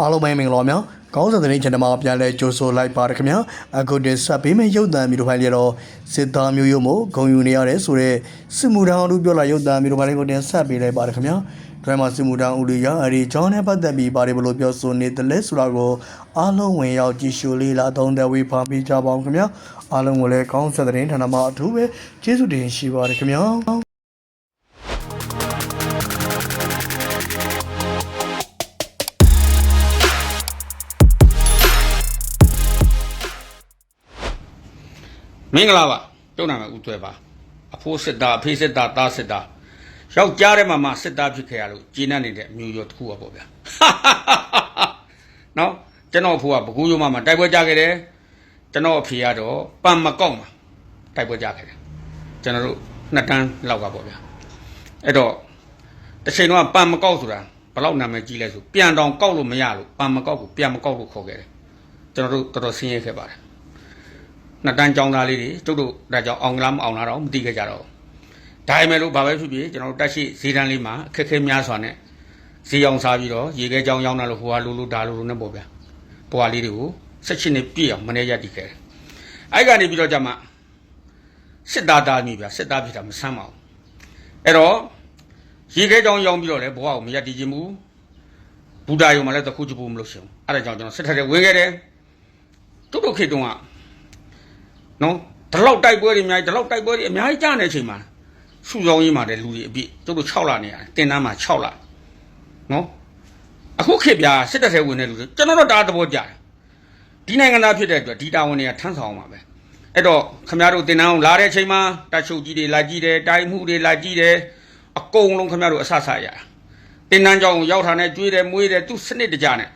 အားလုံးပဲမင်္ဂလာပါများကောင်းစံတဲ့ channel မှာပြန်လဲကြိုဆိုလိုက်ပါရခင်ဗျာအခုတင်ဆက်ပေးမယ့်ရုပ်သံမျိုးတို့ဖိုင်လျတော့စစ်သားမျိုးရုံမို့ဂုံယူနေရတယ်ဆိုတော့စစ်မှုထမ်းတို့ပြောလာရုပ်သံမျိုးတို့ဖိုင်လေးကိုတင်ဆက်ပေးလိုက်ပါရခင်ဗျာဒရမစစ်မှုထမ်းဦးလေးရအဲဒီကျောင်းနဲ့ပတ်သက်ပြီးပါတယ်ဘလို့ပြောဆိုနေတယ်လဲဆိုတာကိုအားလုံးဝင်ရောက်ကြည့်ရှုလေးလာသုံးသပ်ဝေဖန်ပေးကြပါအောင်ခင်ဗျာအားလုံးကိုလည်းကောင်းစံတဲ့ channel မှာအထူးပဲကျေးဇူးတင်ရှိပါရခင်ဗျာ မင်္ဂလာပါကျုံနာမယ်ဦးသွဲပါအဖိုးစစ်သားအဖေးစစ်သားသားစစ်သားယောက်ျားထဲမှာမှစစ်သားဖြစ်ခဲ့ရလို့ဂျင်းနဲ့နေတဲ့အမျိုးရောတစ်ခုပါပေါ့ဗျာနော်ကျွန်တော်အဖိုးကဘကူးရုံးမှာမှတိုက်ပွဲကြခဲ့တယ်ကျွန်တော်အဖေကတော့ပန်မကောက်မှာတိုက်ပွဲကြခဲ့တယ်ကျွန်တော်တို့နှစ်တန်းလောက်ကပေါ့ဗျာအဲ့တော့တစ်ချိန်တော့ပန်မကောက်ဆိုတာဘယ်လောက်နာမည်ကြီးလဲဆိုပြန်တောင်ကောက်လို့မရလို့ပန်မကောက်ကိုပြန်မကောက်လို့ခေါ်ခဲ့တယ်ကျွန်တော်တို့တော်တော်ဆင်းရဲခဲ့ပါတယ် နှစ်တန်းကျောင်းသားလေးတွေကျုပ်တို့ဒါကြောင့်အောင်လားမအောင်လားတော့မသိခဲ့ကြတော့ဘူးဒါပေမဲ့လို့ဘာပဲဖြစ်ဖြစ်ကျွန်တော်တို့တက်ရှိဈေးတန်းလေးမှာအခက်အခဲများစွာနဲ့ဈေးအောင်စားပြီးတော့ရေခဲကြောင်းရောက်လာလို့ဟိုဟာလိုလိုဒါလိုလိုနဲ့ပေါ့ဗျာဘွာလေးတွေကိုဆက်ချစ်နေပြည့်အောင်မနေရတည်ခဲ့တယ်အဲ့ကနေပြီးတော့ကြမှာစစ်သားသားမိဗျာစစ်သားဖြစ်တာမဆမ်းပါဘူးအဲ့တော့ရေခဲကြောင်းရောက်ပြီးတော့လေဘွာကိုမရတည်ခြင်းဘူးဘူဒါယုံမှာလည်းတခုချဖို့မလို့ရှင်ဘူးအဲ့ဒါကြောင့်ကျွန်တော်စစ်ထက်တဲ့ဝင်ခဲ့တယ်တုတ်တုတ်ခေတုံးက နော်ဒီလောက်တိုက်ပွဲတွေအများကြီးဒီလောက်တိုက်ပွဲတွေအများကြီးကြားနေချိန်မှာစုဆောင်ရေးမှာတဲ့လူတွေအပြည့်တို့တို့6လနေရတယ်တင်တန်းမှာ6လနော်အခုခေတ်ပြစစ်တပ်ထဲဝင်တဲ့လူတွေကျွန်တော်တို့တားသဘောကြတယ်ဒီနိုင်ငံသားဖြစ်တဲ့အတွက်ဒီတာဝန်တွေကထမ်းဆောင်မှာပဲအဲ့တော့ခမရတို့တင်တန်းအောင်လာတဲ့ချိန်မှာတချုပ်ကြီးတွေလာကြည့်တယ်တိုင်းမှုတွေလာကြည့်တယ်အကုန်လုံးခမရတို့အဆဆရတင်တန်းကြောင်ရောက်ထားတဲ့ကျွေးတယ်မွေးတယ်သူစနစ်တကြနဲ့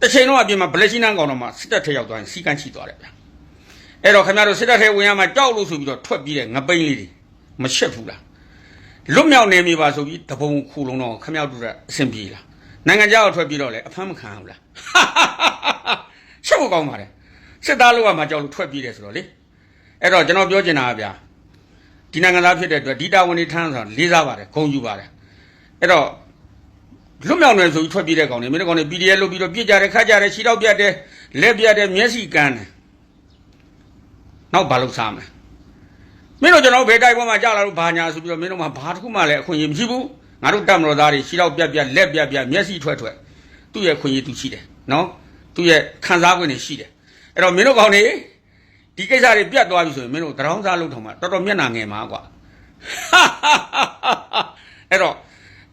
တစ်ချိန်တော့အပြင်မှာဗလက်ရှိနန်းကောင်တော့မှစစ်တပ်ထဲရောက်သွားရင်စီကန်းချီသွားတယ်ဗျာ အဲ့တော့ခင်ဗျားတို့စစ်တပ်ထဲဝင်ရမှာကြောက်လို့ဆိုပြီးတော့ထွက်ပြီးတဲ့ငပိန်းလေးတွေမရှက်ဘူးလားလွတ်မြောက်နေပြီပါဆိုပြီးတပုံခုလုံးတော့ခင်ဗျားတို့ကအဆင်ပြေလားနိုင်ငံခြားကိုထွက်ပြီးတော့လေအဖမ်းမခံဘူးလားရှက်ဖို့ကောင်းပါလေစစ်သားလို့ကမှကြောက်လို့ထွက်ပြီးတယ်ဆိုတော့လေအဲ့တော့ကျွန်တော်ပြောချင်တာကဗျာဒီနိုင်ငံသားဖြစ်တဲ့အတွက်ဒီတာဝန်တွေထမ်းဆိုတာလေးစားပါတယ်ဂုဏ်ယူပါတယ်အဲ့တော့လွတ်မြောက်နေဆိုပြီးထွက်ပြေးတဲ့ကောင်တွေမင်းတို့ကောင်တွေ PDF လုပ်ပြီးတော့ပြစ်ကြတယ်ခတ်ကြတယ်ခြေတော့ပြတ်တယ်လက်ပြတ်တယ်မျက်စိကန်းတယ် နောက်ဘာလုပ်စားမလဲမင်းတို့ကျွန်တော်တို့ဘယ်တိုက်ပွဲမှာကြာလာလို့ဘာညာဆိုပြီးတော့မင်းတို့မှာဘာတစ်ခုမှလည်းအခွင့်အရေးမရှိဘူးငါတို့တပ်မတော်သားတွေခြေတော့ပြက်ပြက်လက်ပြက်ပြက်မျက်စိထွက်ထွက်သူ့ရဲ့ခွင့်ရည်သူရှိတယ်နော်သူ့ရဲ့ခံစား권တွေရှိတယ်အဲ့တော့မင်းတို့ကောင်းနေဒီကိစ္စတွေပြတ်သွားပြီဆိုရင်မင်းတို့တရောင်းစားလုပ်ထောင်မှာတော်တော်မျက်နှာငယ်မှာကွာအဲ့တော့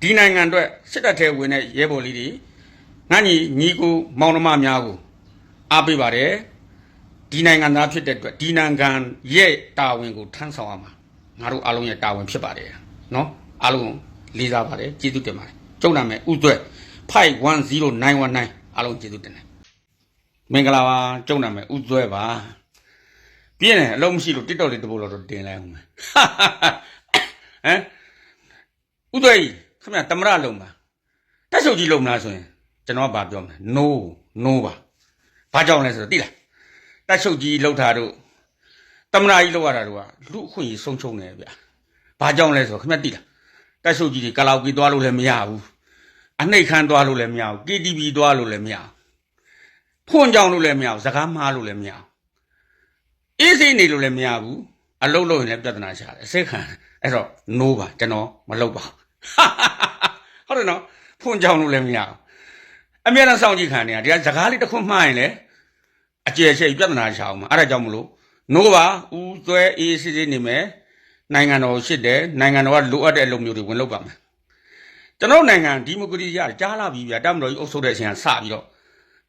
ဒီနိုင်ငံအတွက်စစ်တပ်ထဲဝင်တဲ့ရဲဘော်လေးတွေငါညီညီကိုမောင်နှမများကိုအားပေးပါတယ် ဒီနိုင်ငံသားဖြစ်တဲ့အတွက်ဒီနိုင်ငံရဲ့တာဝန်ကိုထမ်းဆောင်ရမှာငါတို့အားလုံးရဲ့တာဝန်ဖြစ်ပါတယ်နော်အားလုံးလေးစားပါတယ်ကျေးဇူးတင်ပါတယ်ကျုံနာမယ်ဥသွဲ510919အားလုံးကျေးဇူးတင်တယ်မင်္ဂလာပါကျုံနာမယ်ဥသွဲပါပြင်းတယ်အလုံးမရှိလို့ TikTok လေးတစ်ပုတ်တော့တင်လိုက်အောင်မယ်ဟမ်ဥသွဲကြီးခင်ဗျတမရလုံးပါတက်ချုပ်ကြီးလုံးမလားဆိုရင်ကျွန်တော်ကဘာပြောမလဲ no no ပါဘာကြောင့်လဲဆိုတော့သိလား တက်ချုပ်ကြီးလှုပ်တာတို့တမနာကြီးလှုပ်ရတာတို့ကလူအခွင့်အရေးဆုံးချုံနေဗျာ။ဘာကြောင့်လဲဆိုတော့ခင်ဗျသိလား။တက်ချုပ်ကြီးတွေကလောက်ကြီးသွားလို့လည်းမရဘူး။အနှိတ်ခမ်းသွားလို့လည်းမရဘူး။ KTV သွားလို့လည်းမရဘူး။ဖွင့်ကြောင်လို့လည်းမရဘူး။စကားမှားလို့လည်းမရဘူး။အေးစိနေလို့လည်းမရဘူး။အလုံးလုံးရင်လည်းပြဿနာရှာတယ်။အစိတ်ခံအဲ့တော့ no ပါကျွန်တော်မလုပ်ပါဘူး။ဟုတ်တယ်နော်။ဖွင့်ကြောင်လို့လည်းမရဘူး။အမြဲတမ်းစောင့်ကြည့်ခံနေရဒီကစကားလေးတစ်ခုမှားရင်လည်း အကျယ်ချဲ့ပြဿနာရှာအောင်မှာအဲ့ဒါကြောင့်မလို့နိုးပါဦးသွဲအေးစစ်စစ်နေမယ်နိုင်ငံတော်ရှိတယ်နိုင်ငံတော်ကလိုအပ်တဲ့အလုပ်မျိုးတွေဝင်လုပ်ပါမယ်ကျွန်တော်နိုင်ငံဒီမိုကရေစီရကြားလာပြီဗျာတမတော်ကြီးအုပ်ချုပ်တဲ့အချိန်ကစပြီးတော့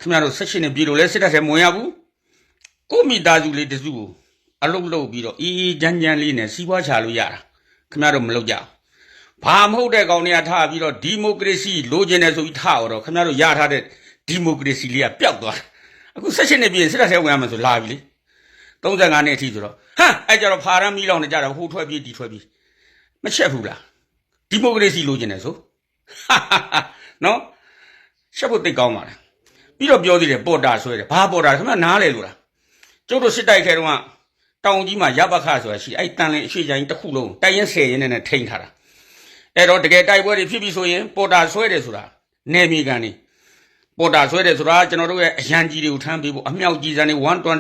ခင်ဗျားတို့ဆက်ရှင်နေပြည်လို့လဲစစ်တပ်ထဲမဝင်ရဘူးကိုမိသားစုလေးတစုကိုအလုပ်လုပ်ပြီးတော့အေးအေးချမ်းချမ်းလေးနဲ့စီးပွားချလို့ရတာခင်ဗျားတို့မလုပ်ကြဘူးဘာမဟုတ်တဲ့ကောင်တွေကထားပြီးတော့ဒီမိုကရေစီလိုချင်တယ်ဆိုပြီးထားတော့ခင်ဗျားတို့ရထားတဲ့ဒီမိုကရေစီလေးကပျောက်သွားတယ် အခုဆက်ရှင်နေပြင်စစ်တပ်ထဲဝင်ရမယ်ဆိုလာပြီလေ35နှစ်အထိဆိုတော့ဟမ်အဲ့ကြတော့ဖာရမ်းမီလောင်နေကြတာဟိုထွက်ပြေးဒီထွက်ပြေးမချက်ဘူးလားဒီမိုကရေစီလိုချင်တယ်ဆိုဟာဟာဟာနော်ရှက်ဖို့တိတ်ကောင်းပါလားပြီးတော့ပြောသေးတယ်ပေါ်တာဆွဲတယ်ဘာပေါ်တာခင်ဗျနားလေလို့လားကျုပ်တို့စစ်တိုက်ခဲတုန်းကတောင်ကြီးမှာရပ်ပခဆိုတာရှိအဲ့တန်လင်းအရှိချိုင်းတစ်ခုလုံးတိုက်ရင်ဆယ်ရင်နဲ့ထိန်းထားတာအဲ့တော့တကယ်တိုက်ပွဲတွေဖြစ်ပြီဆိုရင်ပေါ်တာဆွဲတယ်ဆိုတာနေမီကန်နေ ပေါ်တာဆွဲတယ်ဆိုတာကျွန်တော်တို့ရဲ့အရန်ကြီးတွေကိုထမ်းပေးဖို့အမြောက်ကြီးစံနေ120ကို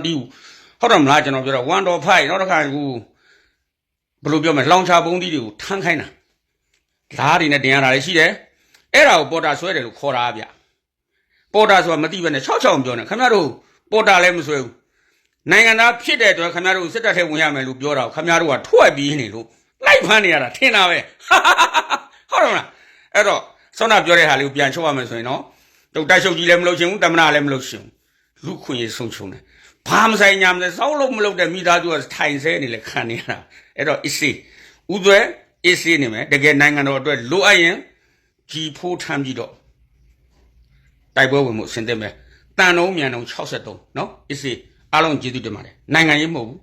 ဟုတ်တယ်မလားကျွန်တော်ပြောတော့1.5နောက်တစ်ခါကူဘယ်လိုပြောမလဲလောင်ချပုံးသီးတွေကိုထမ်းခိုင်းတာဓားတွေနဲ့တင်ရတာလည်းရှိတယ်အဲ့ဒါကိုပေါ်တာဆွဲတယ်လို့ခေါ်တာဗျပေါ်တာဆိုတာမသိဘဲနဲ့၆၆ပြောနေခင်ဗျားတို့ပေါ်တာလည်းမဆွဲဘူးနိုင်ငံသားဖြစ်တဲ့အတွက်ခင်ဗျားတို့စစ်တပ်ထဲဝင်ရမယ်လို့ပြောတာကိုခင်ဗျားတို့ကထွက်ပြီးနေလို့လိုက်ဖမ်းနေရတာထင်တာပဲဟုတ်တယ်မလားအဲ့တော့ဆောနာပြောတဲ့ဟာလေးကိုပြန်ချုပ်ရမယ်ဆိုရင်တော့ တုတ်တိုက်ရှုပ်ကြီးလည်းမလုပ်ချင်ဘူးတမနာလည်းမလုပ်ချင်ဘူးလူခွင့်ရေးဆုံးချုံတယ်ဘာမဆိုင်ညာမလဲစောက်လို့မလုပ်တဲ့မိသားစုကထိုင်ဆဲနေလဲခံနေရတာအဲ့တော့ is ဥသွဲ is နေမယ်တကယ်နိုင်ငံတော်အတွက်လိုအပ်ရင်ကြီးဖိုးထမ်းပြီးတော့တိုက်ပွဲဝင်မှုအဆင်သင့်ပဲတန်တုံးမြန်တုံး63နော် is အားလုံးကျေးဇူးတင်ပါတယ်နိုင်ငံရေးမဟုတ်ဘူး